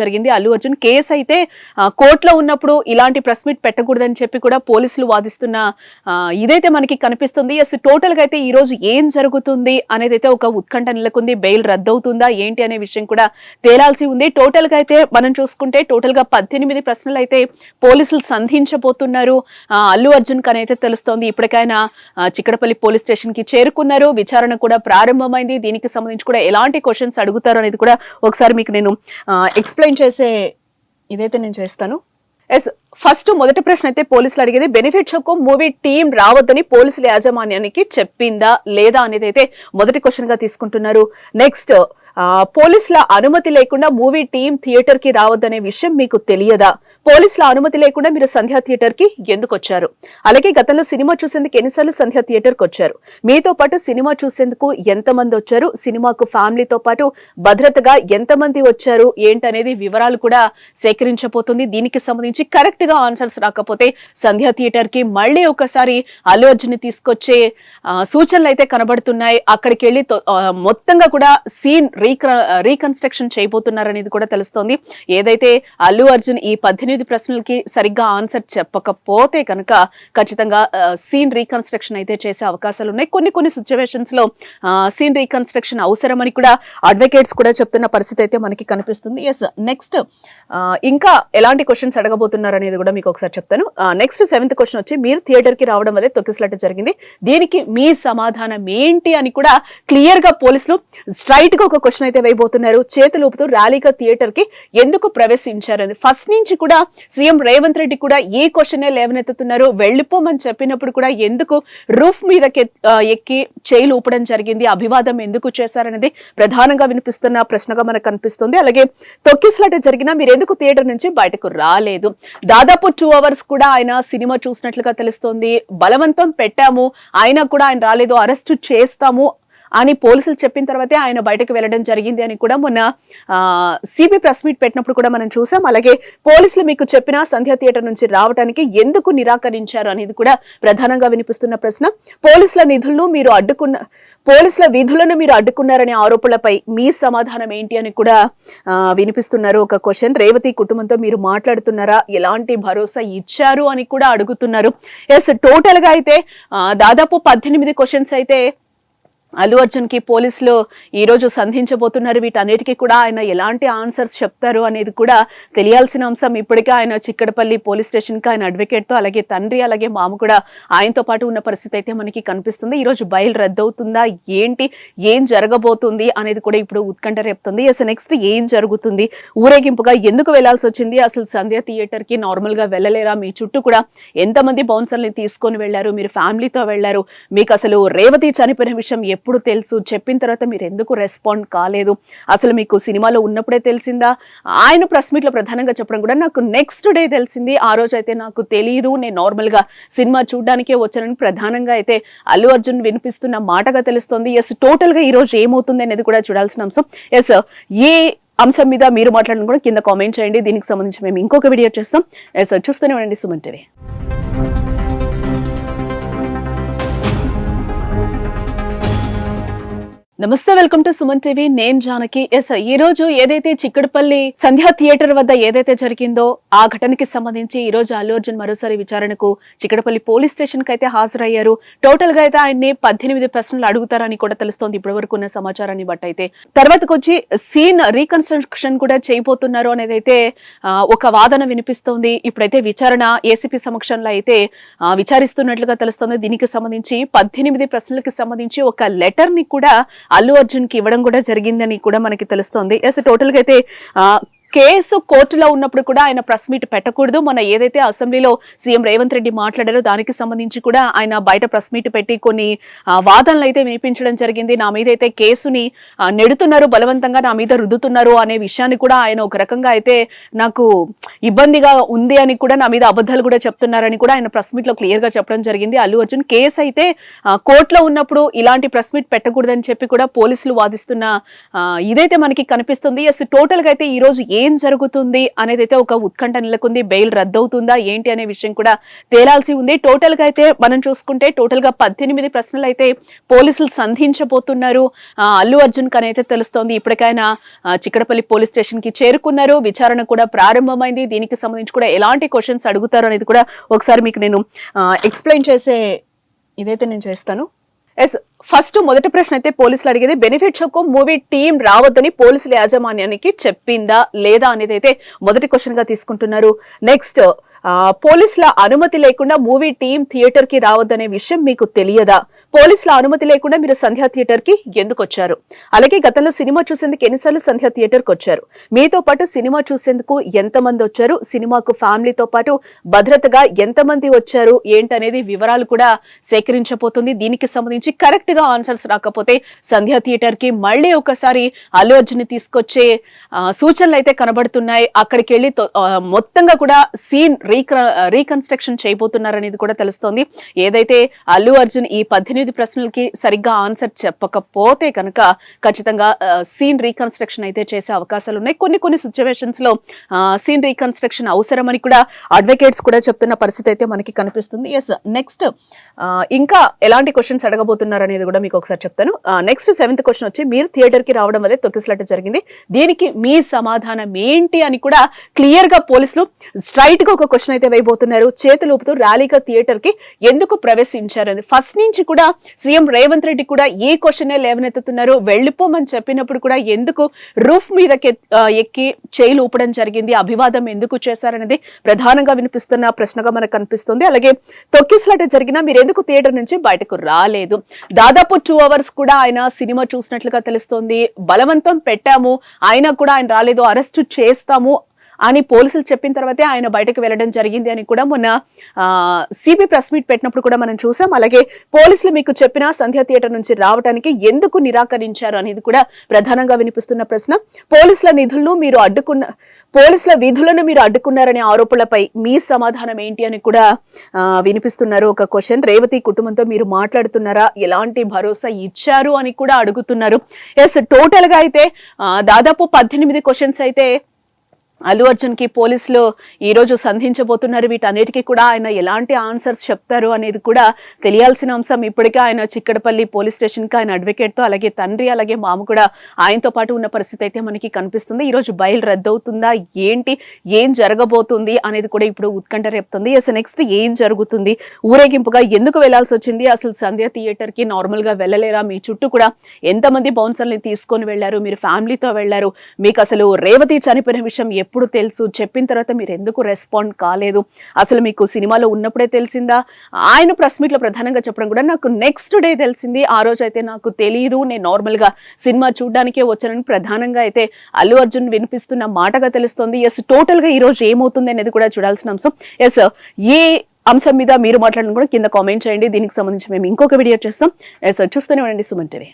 జరిగింది. అల్లు అర్జున్ కేసు అయితే కోర్టులో ఉన్నప్పుడు ఇలాంటి ప్రెస్ మీట్ పెట్టకూడదని చెప్పి కూడా పోలీసులు వాదిస్తున్న ఇదైతే మనకి కనిపిస్తుంది. ఎస్ టోటల్గా అయితే ఈ రోజు ఏం జరుగుతుంది అనేది అయితే ఒక ఉత్కంఠ నెలకొంది. బెయిల్ రద్దవుతుందా ఏంటి అనే విషయం కూడా తేలాల్సి ఉంది. టోటల్గా అయితే మనం చూసుకుంటే టోటల్గా పద్దెనిమిది ప్రశ్నలు అయితే పోలీసులు సంధించబోతున్నారు. అల్లు అర్జున్ కని అయితే తెలుస్తోంది. ఇప్పటికైనా చిక్కడపల్లి పోలీస్ స్టేషన్కి చేరుకున్నారు. విచారణ కూడా ప్రారంభమైంది. దీనికి సంబంధించి కూడా ఎలాంటి క్వశ్చన్స్ అడుగుతారు అనేది కూడా ఒకసారి మీకు నేను ఎక్స్ప్లెయిన్ చేసే ఇదైతే నేను చేస్తాను. ఎస్ ఫస్ట్ మొదటి ప్రశ్న అయితే పోలీసులు అడిగేది బెనిఫిట్ షోకు మూవీ టీం రావద్దని పోలీసుల యాజమాన్యానికి చెప్పిందా లేదా? అనేది అయితే మొదటి క్వశ్చన్గా తీసుకుంటున్నారు. నెక్స్ట్ పోలీసుల అనుమతి లేకుండా మూవీ టీం థియేటర్కి రావద్దనే విషయం మీకు తెలియదా? పోలీసుల అనుమతి లేకుండా మీరు సంధ్యా థియేటర్కి ఎందుకు వచ్చారు అలాగే గతంలో సినిమా చూసేందుకు ఎన్నిసార్లు సంధ్యా థియేటర్కి వచ్చారు? మీతో పాటు సినిమా చూసేందుకు ఎంతమంది వచ్చారు? సినిమాకు ఫ్యామిలీతో పాటు భద్రతగా ఎంతమంది వచ్చారు? ఏంటనేది వివరాలు కూడా సేకరించబోతుంది. దీనికి సంబంధించి కరెక్ట్గా ఆన్సర్స్ రాకపోతే సంధ్యా థియేటర్కి మళ్ళీ ఒకసారి అల్లు అర్జున్ని తీసుకొచ్చే సూచనలు అయితే కనబడుతున్నాయి. అక్కడికి వెళ్ళి మొత్తంగా కూడా సీన్ రీకన్స్ట్రక్షన్ చేయబోతున్నారనేది కూడా తెలుస్తోంది. ఏదైతే అల్లు అర్జున్ ఈ పద్దెనిమిది ప్రశ్నలకి సరిగ్గా ఆన్సర్ చెప్పకపోతే కనుక ఖచ్చితంగా సీన్ రీకన్స్ట్రక్షన్ అయితే చేసే అవకాశాలు ఉన్నాయి. కొన్ని కొన్ని సిచ్యువేషన్స్లో సీన్ రీకన్స్ట్రక్షన్ అవసరమని కూడా అడ్వకేట్స్ కూడా చెప్తున్న పరిస్థితి అయితే మనకి కనిపిస్తుంది. ఎస్ నెక్స్ట్ ఇంకా ఎలాంటి క్వశ్చన్స్ అడగబోతున్నారు అనేది కూడా మీకు ఒకసారి చెప్తాను. నెక్స్ట్ సెవెంత్ క్వశ్చన్ వచ్చి మీరు థియేటర్కి రావడం వల్లే తొక్కిసలాట జరిగింది. దీనికి మీ సమాధానం ఏంటి అని కూడా క్లియర్గా పోలీసులు స్ట్రైట్గా ఒక క్వశ్చన్ అయితే వేయబోతున్నారు. చేతులు ఊపుతూ ర్యాలీగా థియేటర్కి ఎందుకు ప్రవేశించారని. ఫస్ట్ నుంచి కూడా సీఎం రేవంత్ రెడ్డి కూడా ఈ క్వశ్చనే లేవనెత్తుతున్నారు. వెళ్ళిపోమని చెప్పినప్పుడు కూడా ఎందుకు రూఫ్ మీద ఎక్కి చేయిలు ఊపడం జరిగింది. అభివాదం ఎందుకు చేశారనేది ప్రధానంగా వినిపిస్తున్న ప్రశ్నగా మనకు కనిపిస్తుంది. అలాగే తొక్కిసలాట జరిగినా మీరు ఎందుకు థియేటర్ నుంచి బయటకు రాలేదు? దాదాపు టూ అవర్స్ కూడా ఆయన సినిమా చూసినట్లుగా తెలుస్తోంది. బలవంతం పెట్టాము. అయినా కూడా ఆయన రాలేదు. అరెస్ట్ చేస్తాము. అని పోలీసులు చెప్పిన తర్వాతే ఆయన బయటకు వెళ్ళడం జరిగింది అని కూడా మొన్న సిబి ప్రెస్ మీట్ పెట్టినప్పుడు కూడా మనం చూసాం. అలాగే పోలీసులు మీకు చెప్పిన సంధ్య థియేటర్ నుంచి రావడానికి ఎందుకు నిరాకరించారు అనేది కూడా ప్రధానంగా వినిపిస్తున్న ప్రశ్న. పోలీసుల నిధులను మీరు అడ్డుకున్న పోలీసుల విధులను మీరు అడ్డుకున్నారనే ఆరోపణలపై మీ సమాధానం ఏంటి అని కూడా వినిపిస్తున్నారు. ఒక క్వశ్చన్ రేవతి కుటుంబంతో మీరు మాట్లాడుతున్నారా? ఎలాంటి భరోసా ఇచ్చారు అని కూడా అడుగుతున్నారు. ఎస్ టోటల్గా అయితే దాదాపు పద్దెనిమిది క్వశ్చన్స్ అయితే అల్లు అర్జున్కి పోలీసులు ఈరోజు సంధించబోతున్నారు. వీటన్నిటికీ కూడా ఆయన ఎలాంటి ఆన్సర్స్ చెప్తారు అనేది కూడా తెలియాల్సిన అంశం. ఇప్పటికే ఆయన చిక్కడపల్లి పోలీస్ స్టేషన్కి ఆయన అడ్వకేట్తో అలాగే తండ్రి అలాగే మామ కూడా ఆయనతో పాటు ఉన్న పరిస్థితి అయితే మనకి కనిపిస్తుంది. ఈరోజు బయలు రద్దవుతుందా? ఏంటి? ఏం జరగబోతుంది? అనేది కూడా ఇప్పుడు ఉత్కంఠ రేపుతుంది. అసలు నెక్స్ట్ ఏం జరుగుతుంది? ఊరేగింపుగా ఎందుకు వెళ్ళాల్సి వచ్చింది? అసలు సంధ్య థియేటర్కి నార్మల్గా వెళ్ళలేరా? మీ చుట్టూ కూడా ఎంతమంది బౌన్సర్ని తీసుకొని వెళ్ళారు మీరు ఫ్యామిలీతో వెళ్ళారు మీకు అసలు రేవతి చనిపోయిన విషయం ఎప్పుడు తెలుసు? చెప్పిన తర్వాత మీరు ఎందుకు రెస్పాండ్ కాలేదు? అసలు మీకు సినిమాలో ఉన్నప్పుడే తెలిసిందా? ఆయన ప్రెస్ మీట్లో ప్రధానంగా చెప్పడం కూడా నాకు నెక్స్ట్ డే తెలిసింది. ఆ రోజు అయితే నాకు తెలియదు నేను నార్మల్గా సినిమా చూడడానికే వచ్చానని ప్రధానంగా అయితే అల్లు అర్జున్ వినిపిస్తున్న మాటగా తెలుస్తోంది. ఎస్ టోటల్గా ఈరోజు ఈ రోజు ఏమవుతుంది అనేది కూడా చూడాల్సిన అంశం. ఎస్ ఏ అంశం మీద మీరు మాట్లాడడం కూడా కింద కామెంట్ చేయండి. దీనికి సంబంధించి మేము ఇంకొక వీడియో చేస్తాం. ఎస్ చూస్తూనే ఉండండి సుమన్ టీవీ. నమస్తే వెల్కమ్ టు సుమన్ టీవీ. నేను జానకి. ఎస్ ఈ రోజు ఏదైతే చిక్కడపల్లి సంధ్యా థియేటర్ వద్ద ఏదైతే జరిగిందో ఆ ఘటనకి సంబంధించి ఈ రోజు అల్లు అర్జున్ మరోసారి విచారణకు చిక్కడపల్లి పోలీస్ స్టేషన్కి అయితే హాజరయ్యారు. టోటల్గా అయితే ఆయన్ని పద్దెనిమిది ప్రశ్నలు అడుగుతారని కూడా తెలుస్తోంది. ఇప్పటి వరకు ఉన్న సమాచారాన్ని బట్టి అయితే తర్వాతకు వచ్చి సీన్ రీకన్స్ట్రక్షన్ కూడా చేయబోతున్నారు అనేది అయితే ఒక వాదన వినిపిస్తోంది. ఇప్పుడైతే విచారణ ఏసీపీ సమక్షంలో అయితే విచారిస్తున్నట్లుగా తెలుస్తోంది. దీనికి సంబంధించి పద్దెనిమిది ప్రశ్నలకు సంబంధించి ఒక లెటర్ని కూడా అల్లు అర్జున్కి ఇవ్వడం కూడా జరిగిందని కూడా మనకి తెలుస్తోంది. ఎస్ టోటల్గా అయితే కేసు కోర్టులో ఉన్నప్పుడు కూడా ఆయన ప్రెస్ మీట్ పెట్టకూడదు. మన ఏదైతే అసెంబ్లీలో సీఎం రేవంత్ రెడ్డి మాట్లాడారో దానికి సంబంధించి కూడా ఆయన బయట ప్రెస్ మీట్ పెట్టి కొన్ని వాదనలు అయితే వినిపించడం జరిగింది. నా మీద అయితే కేసుని నెడుతున్నారు బలవంతంగా నా మీద రుద్దుతున్నారు అనే విషయాన్ని కూడా ఆయన ఒక రకంగా అయితే నాకు ఇబ్బందిగా ఉంది అని కూడా నా మీద అబద్ధాలు కూడా చెప్తున్నారని కూడా ఆయన ప్రెస్ మీట్లో క్లియర్గా చెప్పడం జరిగింది. అల్లు అర్జున్ కేసు అయితే కోర్టులో ఉన్నప్పుడు ఇలాంటి ప్రెస్ మీట్ పెట్టకూడదని చెప్పి కూడా పోలీసులు వాదిస్తున్న ఇదైతే మనకి కనిపిస్తుంది. ఎస్ టోటల్గా అయితే ఈ రోజు ఏం జరుగుతుంది అనేది అయితే ఒక ఉత్కంఠ నెలకొంది బెయిల్ రద్దవుతుందా ఏంటి అనే విషయం కూడా తేలాల్సి ఉంది. టోటల్గా అయితే మనం చూసుకుంటే టోటల్గా పద్దెనిమిది ప్రశ్నలు అయితే పోలీసులు సంధించబోతున్నారు. అల్లు అర్జున్ కని అయితే తెలుస్తోంది ఇప్పటికైనా చిక్కడపల్లి పోలీస్ స్టేషన్కి చేరుకున్నారు. విచారణ కూడా ప్రారంభమైంది. దీనికి సంబంధించి కూడా ఎలాంటి క్వశ్చన్స్ అడుగుతారు అనేది కూడా ఒకసారి మీకు నేను ఎక్స్ప్లెయిన్ చేసే ఇదైతే నేను చేస్తాను. ఎస్ ఫస్ట్ మొదటి ప్రశ్న అయితే పోలీసులు అడిగేది బెనిఫిట్ షోకు మూవీ టీం రావద్దని పోలీసుల యాజమాన్యానికి చెప్పిందా లేదా? అనేది అయితే మొదటి క్వశ్చన్గా తీసుకుంటున్నారు. నెక్స్ట్ పోలీసుల అనుమతి లేకుండా మూవీ టీం థియేటర్కి రావద్దనే విషయం మీకు తెలియదా? పోలీసుల అనుమతి లేకుండా మీరు సంధ్యా థియేటర్కి ఎందుకు వచ్చారు? అలాగే గతంలో సినిమా చూసేందుకు ఎన్నిసార్లు సంధ్యా థియేటర్కి వచ్చారు? మీతో పాటు సినిమా చూసేందుకు ఎంతమంది వచ్చారు? సినిమాకు ఫ్యామిలీతో పాటు భద్రతగా ఎంతమంది వచ్చారు? ఏంటనేది వివరాలు కూడా సేకరించబోతుంది. దీనికి సంబంధించి కరెక్ట్గా ఆన్సర్స్ రాకపోతే సంధ్యా థియేటర్కి మళ్ళీ ఒకసారి అల్లు అర్జున్ తీసుకొచ్చే సూచనలు అయితే కనబడుతున్నాయి. అక్కడికి వెళ్ళి మొత్తంగా కూడా సీన్ రీకన్స్ట్రక్షన్ చేయబోతున్నారు అనేది కూడా తెలుస్తోంది. ఏదైతే అల్లు అర్జున్ ఈ పద్దెనిమిది ప్రశ్నలకి సరిగ్గా ఆన్సర్ చెప్పకపోతే కనుక ఖచ్చితంగా సీన్ రీకన్స్ట్రక్షన్ అయితే చేసే అవకాశాలు ఉన్నాయి. కొన్ని కొన్ని సిచ్యువేషన్స్లో సీన్ రీకన్స్ట్రక్షన్ అవసరమని కూడా అడ్వకేట్స్ కూడా చెప్తున్న పరిస్థితి అయితే మనకి కనిపిస్తుంది. ఎస్ నెక్స్ట్ ఇంకా ఎలాంటి క్వశ్చన్స్ అడగబోతున్నారు అనేది కూడా మీకు ఒకసారి చెప్తాను. నెక్స్ట్ సెవెంత్ క్వశ్చన్ వచ్చి మీరు థియేటర్కి రావడం వల్లే తొక్కిసలాట జరిగింది. దీనికి మీ సమాధానం ఏంటి అని కూడా క్లియర్గా పోలీసులు స్ట్రైట్గా ఒక క్వశ్చన్ అయితే వేయబోతున్నారు. చేతులూపుతూ ర్యాలీగా థియేటర్కి ఎందుకు ప్రవేశించారని. ఫస్ట్ నుంచి కూడా సీఎం రేవంత్ రెడ్డి కూడా ఏ క్వశ్చన్ లేవనెత్తుతున్నారు. వెళ్ళిపోమని చెప్పినప్పుడు కూడా ఎందుకు రూఫ్ మీద ఎక్కి చేయిలు ఊపడం జరిగింది. అభివాదం ఎందుకు చేశారనేది ప్రధానంగా వినిపిస్తున్న ప్రశ్నగా మనకు కనిపిస్తుంది. అలాగే తొక్కిసలాట జరిగినా మీరు ఎందుకు థియేటర్ నుంచి బయటకు రాలేదు? దాదాపు టూ అవర్స్ కూడా ఆయన సినిమా చూసినట్లుగా తెలుస్తోంది. బలవంతం పెట్టాము. అయినా కూడా ఆయన రాలేదు. అరెస్ట్ చేస్తాము. అని పోలీసులు చెప్పిన తర్వాతే ఆయన బయటకు వెళ్ళడం జరిగింది అని కూడా మొన్న సిబి ప్రెస్ మీట్ పెట్టినప్పుడు కూడా మనం చూసాం. అలాగే పోలీసులు మీకు చెప్పిన సంధ్య థియేటర్ నుంచి రావడానికి ఎందుకు నిరాకరించారు అనేది కూడా ప్రధానంగా వినిపిస్తున్న ప్రశ్న. పోలీసుల నిధులను మీరు అడ్డుకున్న పోలీసుల విధులను మీరు అడ్డుకున్నారనే ఆరోపణలపై మీ సమాధానం ఏంటి అని కూడా వినిపిస్తున్నారు. ఒక క్వశ్చన్ రేవతి కుటుంబంతో మీరు మాట్లాడుతున్నారా? ఎలాంటి భరోసా ఇచ్చారు అని కూడా అడుగుతున్నారు. ఎస్ టోటల్గా అయితే దాదాపు పద్దెనిమిది క్వశ్చన్స్ అయితే అల్లు అర్జున్కి పోలీసులు ఈరోజు సంధించబోతున్నారు. వీటన్నిటికీ కూడా ఆయన ఎలాంటి ఆన్సర్స్ చెప్తారు అనేది కూడా తెలియాల్సిన అంశం. ఇప్పటికే ఆయన చిక్కడపల్లి పోలీస్ స్టేషన్కి ఆయన అడ్వకేట్తో అలాగే తండ్రి అలాగే మామ కూడా ఆయనతో పాటు ఉన్న పరిస్థితి అయితే మనకి కనిపిస్తుంది. ఈరోజు బయలు రద్దవుతుందా? ఏంటి? ఏం జరగబోతుంది? అనేది కూడా ఇప్పుడు ఉత్కంఠ రేపుతుంది. అసలు నెక్స్ట్ ఏం జరుగుతుంది? ఊరేగింపుగా ఎందుకు వెళ్ళాల్సి వచ్చింది? అసలు సంధ్య థియేటర్కి నార్మల్గా వెళ్ళలేరా? మీ చుట్టూ కూడా ఎంతమంది బౌన్సర్ని తీసుకొని వెళ్ళారు మీరు ఫ్యామిలీతో వెళ్ళారు మీకు అసలు రేవతి చనిపోయిన విషయం ఎప్పుడు తెలుసు? చెప్పిన తర్వాత మీరు ఎందుకు రెస్పాండ్ కాలేదు? అసలు మీకు సినిమాలో ఉన్నప్పుడే తెలిసిందా? ఆయన ప్రెస్ మీట్లో ప్రధానంగా చెప్పడం కూడా నాకు నెక్స్ట్ డే తెలిసింది. ఆ రోజు అయితే నాకు తెలియదు నేను నార్మల్గా సినిమా చూడడానికే వచ్చానని ప్రధానంగా అయితే అల్లు అర్జున్ వినిపిస్తున్న మాటగా తెలుస్తోంది. ఎస్ టోటల్గా ఈరోజు ఏమవుతుంది అనేది కూడా చూడాల్సిన అంశం. ఎస్ ఏ అంశం మీద మీరు మాట్లాడడం కూడా కింద కామెంట్ చేయండి. దీనికి సంబంధించి మేము ఇంకొక వీడియో చేస్తాం. ఎస్ చూస్తూనే ఉండండి సుమన్ టీవీ.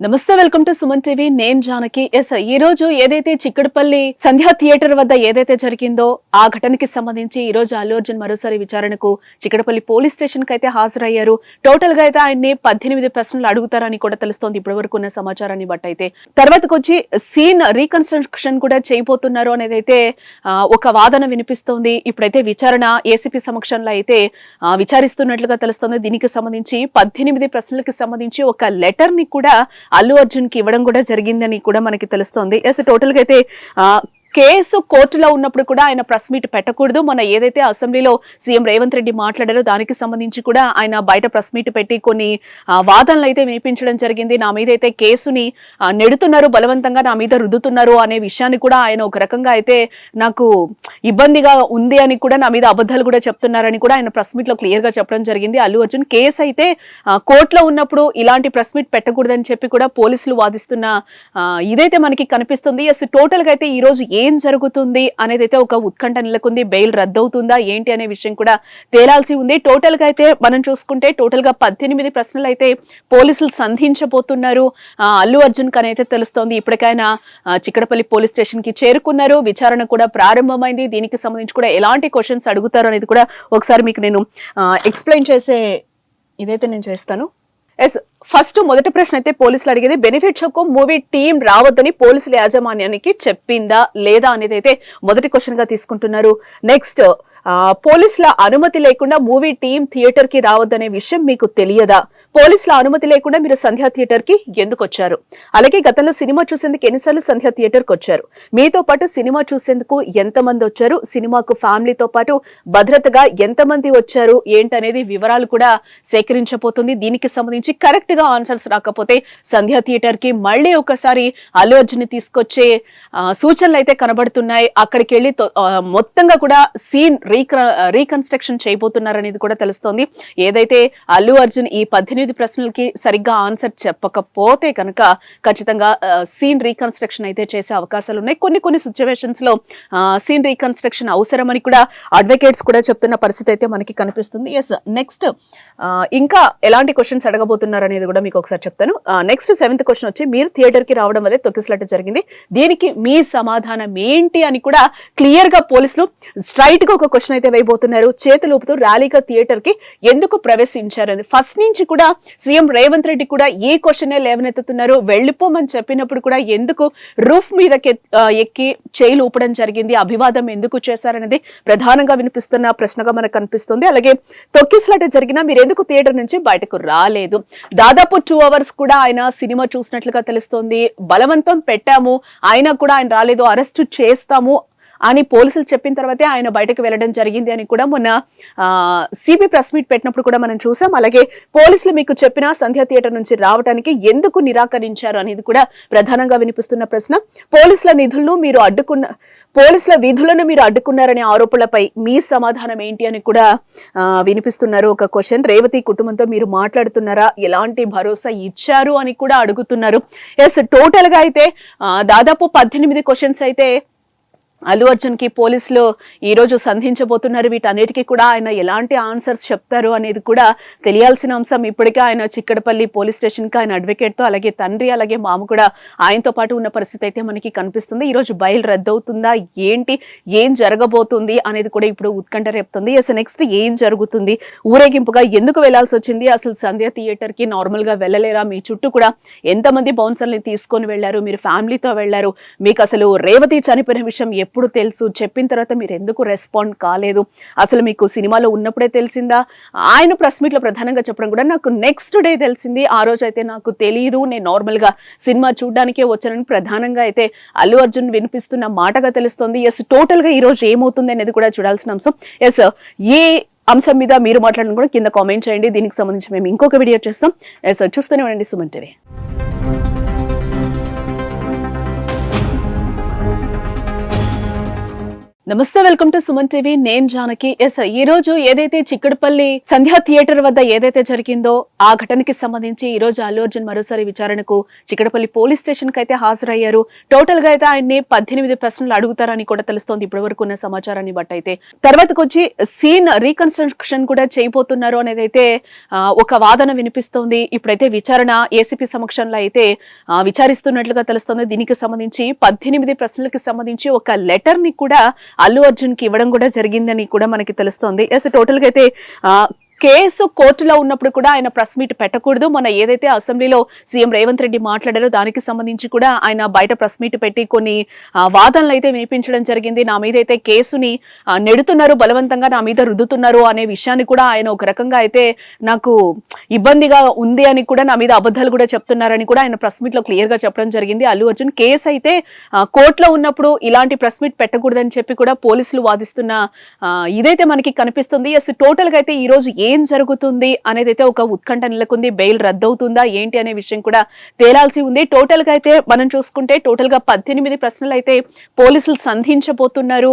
నమస్తే వెల్కమ్ టు సుమన్ టీవీ. నేను జానకి. ఎస్ ఈ రోజు ఏదైతే చిక్కడపల్లి సంధ్యా థియేటర్ వద్ద ఏదైతే జరిగిందో ఆ ఘటనకి సంబంధించి ఈ రోజు అల్లు అర్జున్ మరోసారి విచారణకు చిక్కడపల్లి పోలీస్ స్టేషన్కి అయితే హాజరయ్యారు. టోటల్గా అయితే ఆయన్ని పద్దెనిమిది ప్రశ్నలు అడుగుతారని కూడా తెలుస్తోంది. ఇప్పటి వరకు ఉన్న సమాచారాన్ని బట్టి అయితే తర్వాతకు వచ్చి సీన్ రీకన్స్ట్రక్షన్ కూడా చేయబోతున్నారు అనేది అయితే ఒక వాదన వినిపిస్తోంది. ఇప్పుడైతే విచారణ ఏసీపీ సమక్షంలో అయితే విచారిస్తున్నట్లుగా తెలుస్తోంది. దీనికి సంబంధించి పద్దెనిమిది ప్రశ్నలకు సంబంధించి ఒక లెటర్ని కూడా అల్లు అర్జున్కి ఇవ్వడం కూడా జరిగిందని కూడా మనకి తెలుస్తోంది. ఎస్ టోటల్గా అయితే కేసు కోర్టులో ఉన్నప్పుడు కూడా ఆయన ప్రెస్ మీట్ పెట్టకూడదు. మన ఏదైతే అసెంబ్లీలో సీఎం రేవంత్ రెడ్డి మాట్లాడారో దానికి సంబంధించి కూడా ఆయన బయట ప్రెస్ మీట్ పెట్టి కొన్ని వాదనలు అయితే వినిపించడం జరిగింది. నా మీద అయితే కేసుని నెడుతున్నారు బలవంతంగా నా మీద రుద్దుతున్నారు అనే విషయాన్ని కూడా ఆయన ఒక రకంగా అయితే నాకు ఇబ్బందిగా ఉంది అని కూడా నా మీద అబద్ధాలు కూడా చెప్తున్నారని కూడా ఆయన ప్రెస్ మీట్లో క్లియర్గా చెప్పడం జరిగింది. అల్లు అర్జున్ కేసు అయితే కోర్టులో ఉన్నప్పుడు ఇలాంటి ప్రెస్ మీట్ పెట్టకూడదని చెప్పి కూడా పోలీసులు వాదిస్తున్న ఇదైతే మనకి కనిపిస్తుంది. ఎస్ టోటల్గా అయితే ఈ రోజు ఏం జరుగుతుంది అనేది అయితే ఒక ఉత్కంఠ నెలకొంది. బెయిల్ రద్దవుతుందా? ఏంటి అనే విషయం కూడా తేలాల్సి ఉంది. టోటల్గా అయితే మనం చూసుకుంటే టోటల్గా పద్దెనిమిది ప్రశ్నలు అయితే పోలీసులు సంధించబోతున్నారు. అల్లు అర్జున్ కని అయితే తెలుస్తోంది. ఇప్పటికైనా చిక్కడపల్లి పోలీస్ స్టేషన్కి చేరుకున్నారు. విచారణ కూడా ప్రారంభమైంది. దీనికి సంబంధించి కూడా ఎలాంటి క్వశ్చన్స్ అడుగుతారు అనేది కూడా ఒకసారి మీకు నేను ఎక్స్ప్లెయిన్ చేసే ఇదైతే నేను చేస్తాను. ఎస్ ఫస్ట్ మొదటి ప్రశ్న అయితే పోలీసులు అడిగేది బెనిఫిట్ షోకు మూవీ టీం రావద్దని పోలీసుల యాజమాన్యానికి చెప్పిందా లేదా? అనేది అయితే మొదటి క్వశ్చన్గా తీసుకుంటున్నారు. నెక్స్ట్ పోలీసుల అనుమతి లేకుండా మూవీ టీం థియేటర్కి రావద్దనే విషయం మీకు తెలియదా? పోలీసుల అనుమతి లేకుండా మీరు సంధ్యా థియేటర్కి ఎందుకు వచ్చారు? అలాగే గతంలో సినిమా చూసేందుకు ఎన్నిసార్లు సంధ్యా థియేటర్కి వచ్చారు? మీతో పాటు సినిమా చూసేందుకు ఎంతమంది వచ్చారు? సినిమాకు ఫ్యామిలీతో పాటు భద్రతగా ఎంతమంది వచ్చారు? ఏంటనేది వివరాలు కూడా సేకరించబోతుంది. దీనికి సంబంధించి కరెక్ట్గా ఆన్సర్స్ రాకపోతే సంధ్యా థియేటర్కి మళ్ళీ ఒకసారి అల్లు అర్జున్ తీసుకొచ్చే సూచనలు అయితే కనబడుతున్నాయి. అక్కడికి వెళ్ళి మొత్తంగా కూడా సీన్ రీకన్స్ట్రక్షన్ చేయబోతున్నారు అనేది కూడా తెలుస్తోంది. ఏదైతే అల్లు అర్జున్ ఈ పద్దెనిమిది ప్రశ్నలకి సరిగ్గా ఆన్సర్ చెప్పకపోతే కనుక ఖచ్చితంగా సీన్ రీకన్స్ట్రక్షన్ అయితే చేసే అవకాశాలు ఉన్నాయి. కొన్ని కొన్ని సిచ్యువేషన్స్లో సీన్ రీకన్స్ట్రక్షన్ అవసరమని కూడా అడ్వకేట్స్ కూడా చెప్తున్న పరిస్థితి అయితే మనకి కనిపిస్తుంది. ఎస్ నెక్స్ట్ ఇంకా ఎలాంటి క్వశ్చన్స్ అడగబోతున్నారు అనేది కూడా మీకు ఒకసారి చెప్తాను. నెక్స్ట్ సెవెంత్ క్వశ్చన్ వచ్చి మీరు థియేటర్కి రావడం వల్లే తొక్కిసలట జరిగింది. దీనికి మీ సమాధానం ఏంటి అని కూడా క్లియర్గా పోలీసులు స్ట్రైట్గా ఒక క్వశ్చన్ అయితే వేయబోతున్నారు. చేతులు ఊపుతూ ర్యాలీగా థియేటర్కి ఎందుకు ప్రవేశించారని. ఫస్ట్ నుంచి కూడా సీఎం రేవంత్ రెడ్డి కూడా ఈ క్వశ్చనే లేవనెత్తుతున్నారు. వెళ్ళిపోమని చెప్పినప్పుడు కూడా ఎందుకు రూఫ్ మీద ఎక్కి చేయిలు ఊపడం జరిగింది. అభివాదం ఎందుకు చేశారనేది ప్రధానంగా వినిపిస్తున్న ప్రశ్నగా మనకు కనిపిస్తుంది. అలాగే తొక్కిసలాట జరిగినా మీరు ఎందుకు థియేటర్ నుంచి బయటకు రాలేదు? దాదాపు టూ అవర్స్ కూడా ఆయన సినిమా చూసినట్లుగా తెలుస్తోంది. బలవంతం పెట్టాము. అయినా కూడా ఆయన రాలేదు. అరెస్ట్ చేస్తాము. అని పోలీసులు చెప్పిన తర్వాతే ఆయన బయటకు వెళ్ళడం జరిగింది అని కూడా మొన్న సిబి ప్రెస్ మీట్ పెట్టినప్పుడు కూడా మనం చూసాం. అలాగే పోలీసులు మీకు చెప్పిన సంధ్య థియేటర్ నుంచి రావడానికి ఎందుకు నిరాకరించారు అనేది కూడా ప్రధానంగా వినిపిస్తున్న ప్రశ్న. పోలీసుల నిధులను మీరు అడ్డుకున్న పోలీసుల విధులను మీరు అడ్డుకున్నారనే ఆరోపణలపై మీ సమాధానం ఏంటి అని కూడా వినిపిస్తున్నారు. ఒక క్వశ్చన్ రేవతి కుటుంబంతో మీరు మాట్లాడుతున్నారా? ఎలాంటి భరోసా ఇచ్చారు అని కూడా అడుగుతున్నారు. ఎస్ టోటల్గా అయితే దాదాపు పద్దెనిమిది క్వశ్చన్స్ అయితే అల్లు అర్జున్కి పోలీసులు ఈరోజు సంధించబోతున్నారు. వీటన్నిటికీ కూడా ఆయన ఎలాంటి ఆన్సర్స్ చెప్తారు అనేది కూడా తెలియాల్సిన అంశం. ఇప్పటికే ఆయన చిక్కడపల్లి పోలీస్ స్టేషన్కి ఆయన అడ్వకేట్తో అలాగే తండ్రి అలాగే మామ కూడా ఆయనతో పాటు ఉన్న పరిస్థితి అయితే మనకి కనిపిస్తుంది. ఈరోజు బయలు రద్దవుతుందా? ఏంటి? ఏం జరగబోతుంది? అనేది కూడా ఇప్పుడు ఉత్కంఠ రేపుతుంది. అసలు నెక్స్ట్ ఏం జరుగుతుంది? ఊరేగింపుగా ఎందుకు వెళ్ళాల్సి వచ్చింది? అసలు సంధ్య థియేటర్కి నార్మల్గా వెళ్ళలేరా? మీ చుట్టూ కూడా ఎంతమంది బౌన్సర్ని తీసుకొని వెళ్ళారు మీరు ఫ్యామిలీతో వెళ్ళారు మీకు అసలు రేవతి చనిపోయిన విషయం ఎప్పుడు తెలుసు? చెప్పిన తర్వాత మీరు ఎందుకు రెస్పాండ్ కాలేదు? అసలు మీకు సినిమాలో ఉన్నప్పుడే తెలిసిందా? ఆయన ప్రెస్ మీట్లో ప్రధానంగా చెప్పడం కూడా నాకు నెక్స్ట్ డే తెలిసింది. ఆ రోజు అయితే నాకు తెలియదు నేను నార్మల్గా సినిమా చూడడానికే వచ్చానని ప్రధానంగా అయితే అల్లు అర్జున్ వినిపిస్తున్న మాటగా తెలుస్తోంది. ఎస్ టోటల్గా ఈరోజు ఏమవుతుంది అనేది కూడా చూడాల్సిన అంశం. ఎస్ ఏ అంశం మీద మీరు మాట్లాడడం కూడా కింద కామెంట్ చేయండి. దీనికి సంబంధించి మేము ఇంకొక వీడియో చేస్తాం. ఎస్ చూస్తూనే ఉండండి సుమన్ టీవీ. నమస్తే వెల్కమ్ టు సుమన్ టీవీ. నేను జానకి. ఎస్ ఈ రోజు ఏదైతే చిక్కడపల్లి సంధ్యా థియేటర్ వద్ద ఏదైతే జరిగిందో ఆ ఘటనకి సంబంధించి ఈ రోజు అల్లు అర్జున్ మరోసారి విచారణకు చిక్కడపల్లి పోలీస్ స్టేషన్కి అయితే హాజరయ్యారు. టోటల్గా అయితే ఆయన్ని పద్దెనిమిది ప్రశ్నలు అడుగుతారని కూడా తెలుస్తోంది. ఇప్పటి వరకు ఉన్న సమాచారాన్ని బట్టి అయితే. తర్వాతకు వచ్చి సీన్ రీకన్స్ట్రక్షన్ కూడా చేయబోతున్నారు అనేది అయితే ఒక వాదన వినిపిస్తోంది. ఇప్పుడైతే విచారణ ఏసీపీ సమక్షంలో అయితే విచారిస్తున్నట్లుగా తెలుస్తోంది. దీనికి సంబంధించి పద్దెనిమిది ప్రశ్నలకు సంబంధించి ఒక లెటర్ని కూడా అల్లు అర్జున్కి ఇవ్వడం కూడా జరిగిందని కూడా మనకి తెలుస్తోంది. ఎస్ టోటల్గా అయితే ఆ, కేసు కోర్టులో ఉన్నప్పుడు కూడా ఆయన ప్రెస్ మీట్ పెట్టకూడదు. మన ఏదైతే అసెంబ్లీలో సీఎం రేవంత్ రెడ్డి మాట్లాడారో దానికి సంబంధించి కూడా ఆయన బయట ప్రెస్ మీట్ పెట్టి కొన్ని వాదనలు అయితే వినిపించడం జరిగింది. నా మీద అయితే కేసుని నెడుతున్నారు బలవంతంగా నా మీద రుద్దుతున్నారు అనే విషయాన్ని కూడా ఆయన ఒక రకంగా అయితే నాకు ఇబ్బందిగా ఉంది అని కూడా నా మీద అబద్ధాలు కూడా చెప్తున్నారని కూడా ఆయన ప్రెస్ మీట్లో క్లియర్గా చెప్పడం జరిగింది. అల్లు అర్జున్ కేసు అయితే కోర్టులో ఉన్నప్పుడు ఇలాంటి ప్రెస్ మీట్ పెట్టకూడదని చెప్పి కూడా పోలీసులు వాదిస్తున్న ఇదైతే మనకి కనిపిస్తుంది. ఎస్ టోటల్గా అయితే ఈ రోజు ఏం జరుగుతుంది అనేది అయితే ఒక ఉత్కంఠ నెలకొంది బెయిల్ రద్దవుతుందా ఏంటి అనే విషయం కూడా తేలాల్సి ఉంది. టోటల్గా అయితే మనం చూసుకుంటే టోటల్గా పద్దెనిమిది ప్రశ్నలు అయితే పోలీసులు సంధించబోతున్నారు.